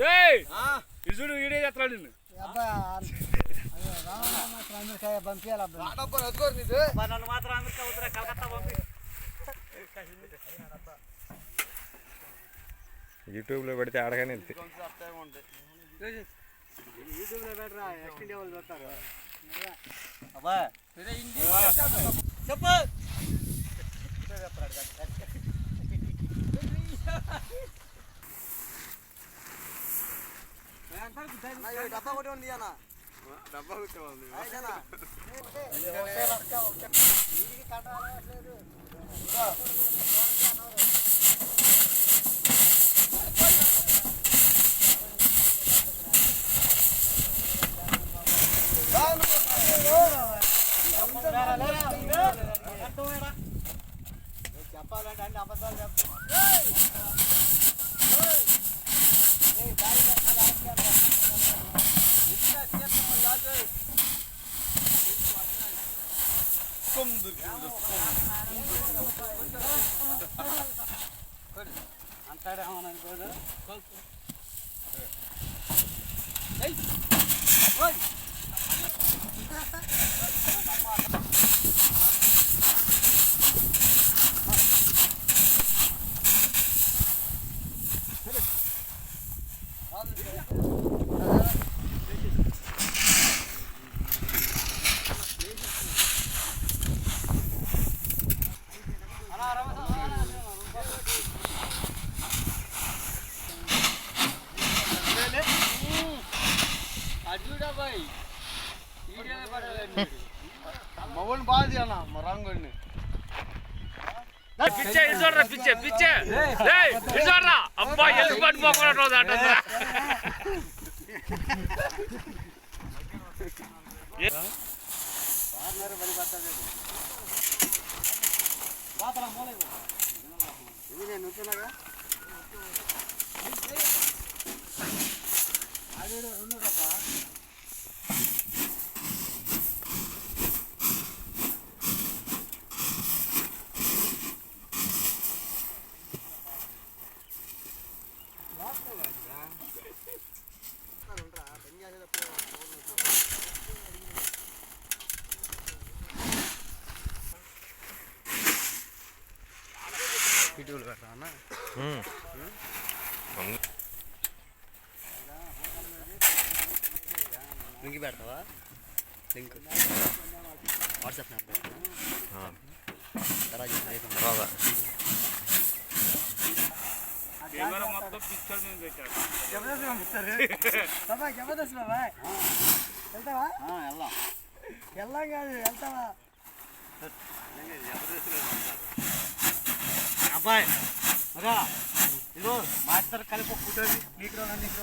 రే ఇసుడు వీడే చేస్తాడు నిన్ను. నన్ను మాత్రం అమెరికా వద్దురా కలకత్తా పంపి. యూట్యూబ్లో పెడితే ఆడగానే వెళ్తాయి యూట్యూబ్లో పెట్టరా ఎస్ట్ ఇండియా వాళ్ళు చూస్తారు అబ్బా. చెప్పు. డబ్బా కొట్టి ఉంది అన్న డబ్బా కుట్టేవాళ్ళు చెప్పాలంటే అన్ని అబద్ధాలు చెప్తాను పిచ్చే ఇటు చూడరా పిచ్చే పిచ్చే రేయ్ ఇటు చూడరా అబ్బా ఎందుకు పట్టుకోకుండా అంటుందిరా ఇది నేను నుంచున్నాగా యూట్యూబ్లో పెట్టరా అన్న లింక్ పెడతావా? లింక్. WhatsApp number. తర్వాత జబర్దస్త్ పంపిస్తారు. బాబా జబర్దస్త్ బాబా వెళ్తావా? వెళ్దాం. వెళ్ళాం కాదు వెళ్తావా? అబ్బాయి రా. ఇదిగో మా ఇద్దరు కలిపి ఫోటోది నీకు నీకు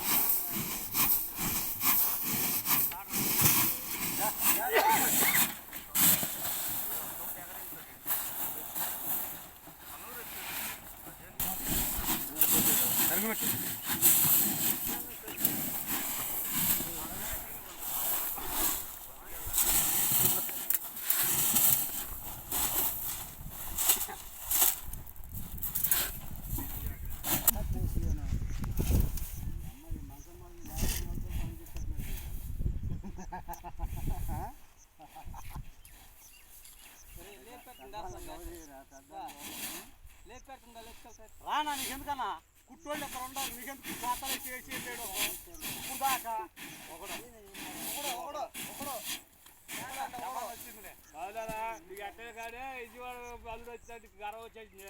కాడే విజయవాడ అల్లుడు వచ్చేది గర్వ వచ్చేసింది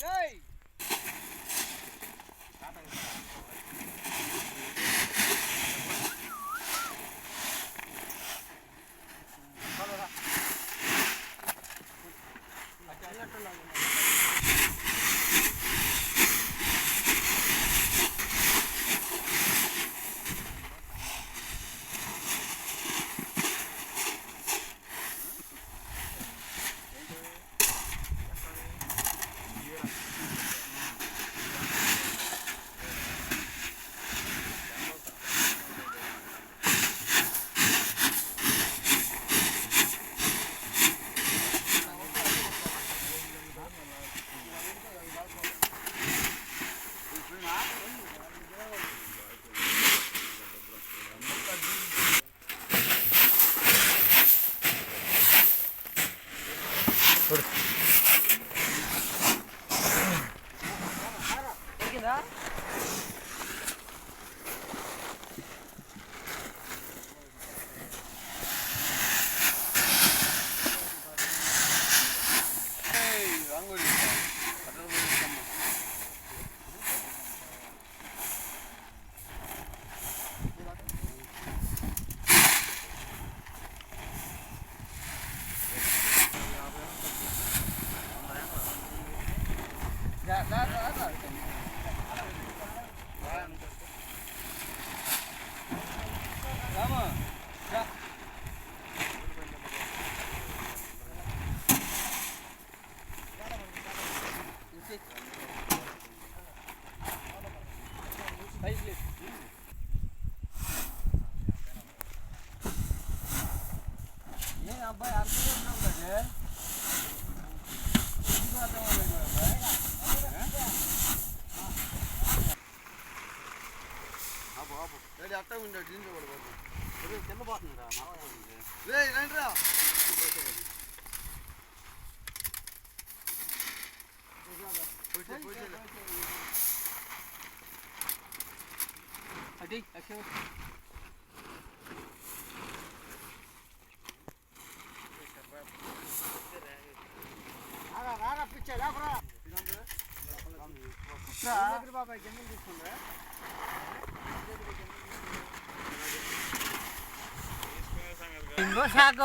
జై Right? అడి అక్షయ రారా పిచ్చే రాబరా బాబాయ్ కింద తీసుకుందా ఇంకో శాఖ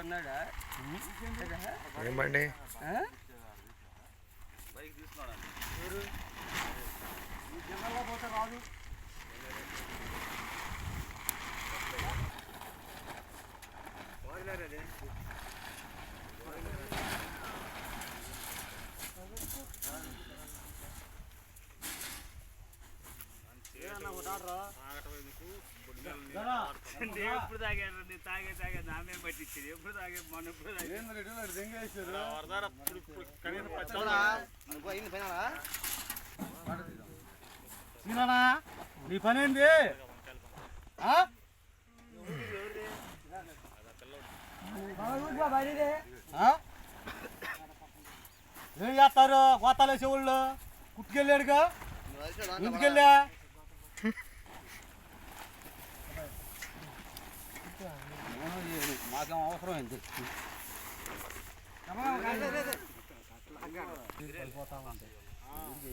నరేష్ బండి కొన్నాడా ఏం బండి పోతే రాదు ఎప్పుడు తాగారు తాగే తాగే నామేం పట్టించింది. ఎప్పుడు తాగే? మన ఎప్పుడు సీనానా నీ పని ఏంది ఆ? ఆ? ఏం చేస్తారు? గోతాలు చెవుళ్ళు కుట్టుకెళ్ళాడుగా ఎందుకెళ్ళా? మాకేం అవసరం ఏంటి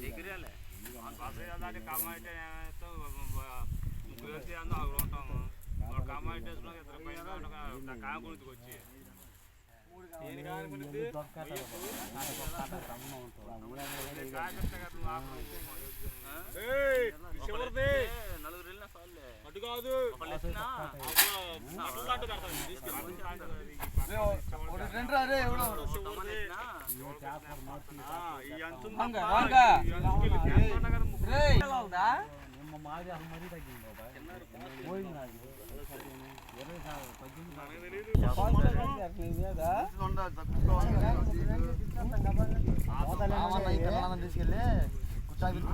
డిగ్రీలే దాన్ని అటు కాదు తీసుకెళ్ళి కూర్చోబెట్టి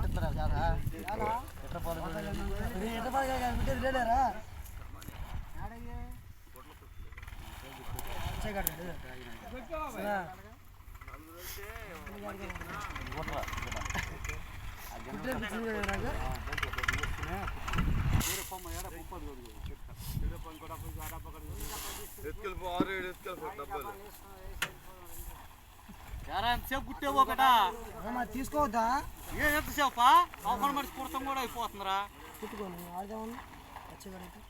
ఎత్తుకెళ్ళిపో ఆరు ఏడు ఎత్తుకెళ్ళిపో డబ్బాలు. ఎంతసేపు కుట్టేవో ఒకటా తీసుకోవద్దా? ఏ ఎంతసేపా అవసరం మనిషి కుడతాం కూడా అయిపోతుందిరా. కుట్టుకోండి ఆడదామని వచ్చేవాడికి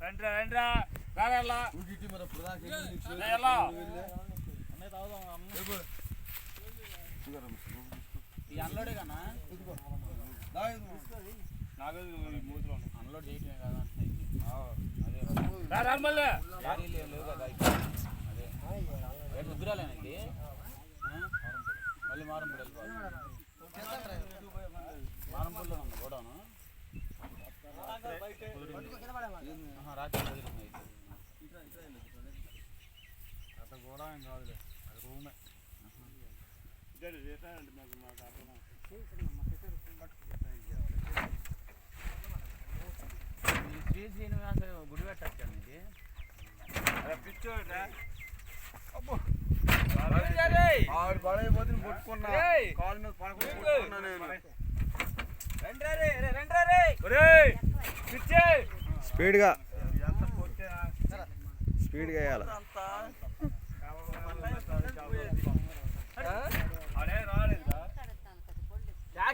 రండిరా రాగల్లా ఎలా అన్లోడే కన్నా? నాకు మూతులు అన్లోడ్ చేయటమే కదా రా. మళ్ళీ. లేవు కదా అదే. రేపు ముద్దురాలేనండి మళ్ళీ మారంపూడి వెళ్ళిపోవాలి. మారంపూడిలో ఉంది గోడౌను. ఆహా, రాత్రి వదిలింది అయితే. ఈ శ్రీ శ్రీనివాస గుడి పెట్టచ్చండి ఇది. ఆవిడ పడైపోతే కొట్టుకున్నా. కాలు మీద పడకుండా కొట్టుకున్నా నేను. ఒరేయ్. పిచ్చే. స్పీడ్గా. స్పీడ్గా వేయాలి అడే రాలేదురా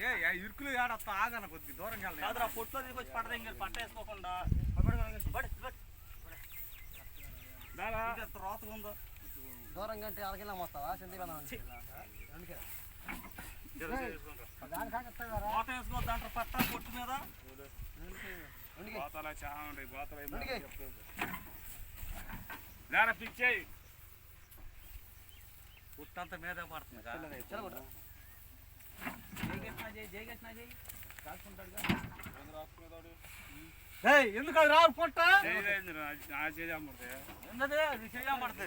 ఏ, ఇరుకులు ఆడత్తా ఆగన కొద్దిగా దూరం కాదురా పొట్టులో తీసుకొచ్చి పట్టదా ఇంకా పట్ట వేసుకోకుండా. రోతగా ఉందో? దూరం కంటే అరకెళ్ళ మొత్తావా చేసుకుంటా. రోత వేసుకోవద్దు అంటారు పట్ట పొట్టు మీద. గోతాలు చాలా ఉంటాయి గోతాలు. దారా పిచ్చేయి. పుట్టంత మీద పడుతుంది ఎందుకు అది రావు పొట్ట? ఉన్నదే అది? చేయబడుతుంది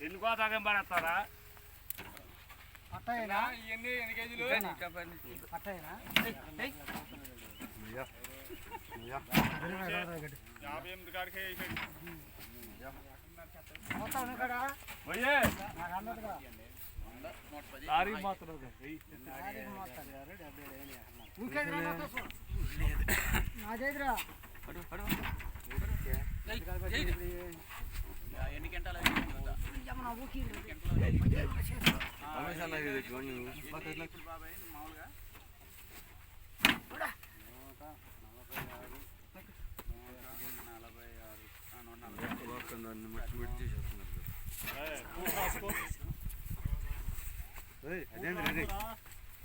ఎన్ని గోతాకేం పడేస్తారా? అట్టయినా ఇవన్నీ ఎన్ని కేజీలు? అట్టయినా యాభై ఎనిమిది కాడికే తారీఖు మాత్రం వెయ్యి. ఊరికేదిరా మొత్తం చూడు. నా చేతిరా పడు పడు. జై, జై. యా, ఎన్ని గంటలు అయింది నలభై ఆరు.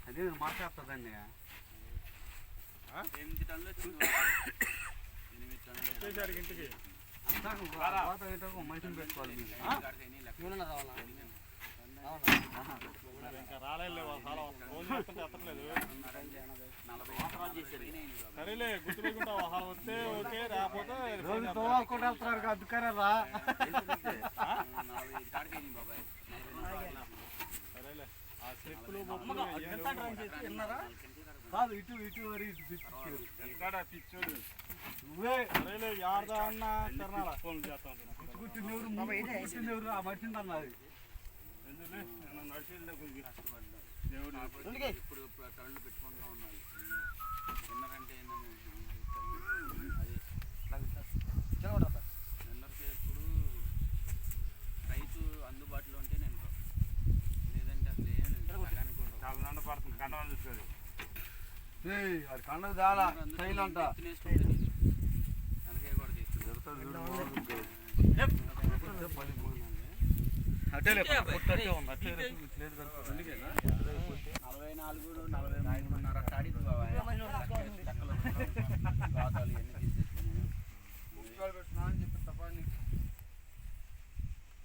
అదే మాట్లాడుతుందండి ఎనిమిది టన్నులు ఎనిమిది టన్నులు ఇంటికి మనిషిని పెట్టుకోవాలి ఇంకా రాలేదు ఫోన్ చేస్తుంటే ఎత్తట్లేదు సరేలే గుర్తుపెట్టుకుంటా వాళ్ళు వస్తే ఓకే రాకపోతే తోవాలకుండా వెళ్తున్నారు ఆ, సరేలే ఆ కాదు ఇటు ఇటు మరి ఇటు పిచ్చోడు నువ్వే యార్దా అన్న తిరణాల ఫోన్ చేస్తా ఉంటాను పుట్టినెవరు పుట్టినెవరు ఆ మనిషిని అన్నది ఎందుకులే నేను నడిచి కొద్దిగా కష్టపడ్డారు. దేవుడు ఇప్పుడు టన్నులు పెట్టుకుంటూ విన్నరంటే ఏంటని అది ఎప్పుడు రైతు అందుబాటులో ఉంటే నేను లేదంటే అసలు ఏం కూడా చాలా నండ పడుతుంది కండవం చూస్తుంది అది కండకు చాలా శైలి నలభై నాలుగు నలభై మూడున్నర అట్టాడింది బాబాయ్ లెక్కలు ఖాతాలు ఇవన్నీ తీసేసుకున్నాను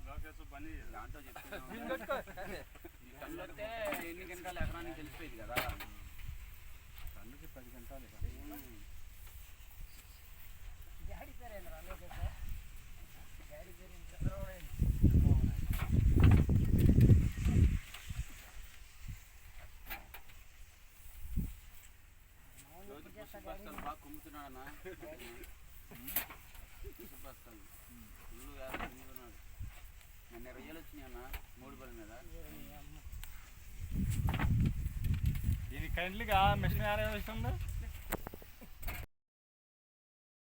లోకేష్ పని దాంట్లో చెప్తున్నాను ఈ టన్నులు వస్తే ఎన్ని గంటలు ఎకరానికి తెలిసిపోయింది కదా టన్నుకి పది గంటలు ఇది కైండ్లీగా మిషన్ ఆడే ఇస్తుందా?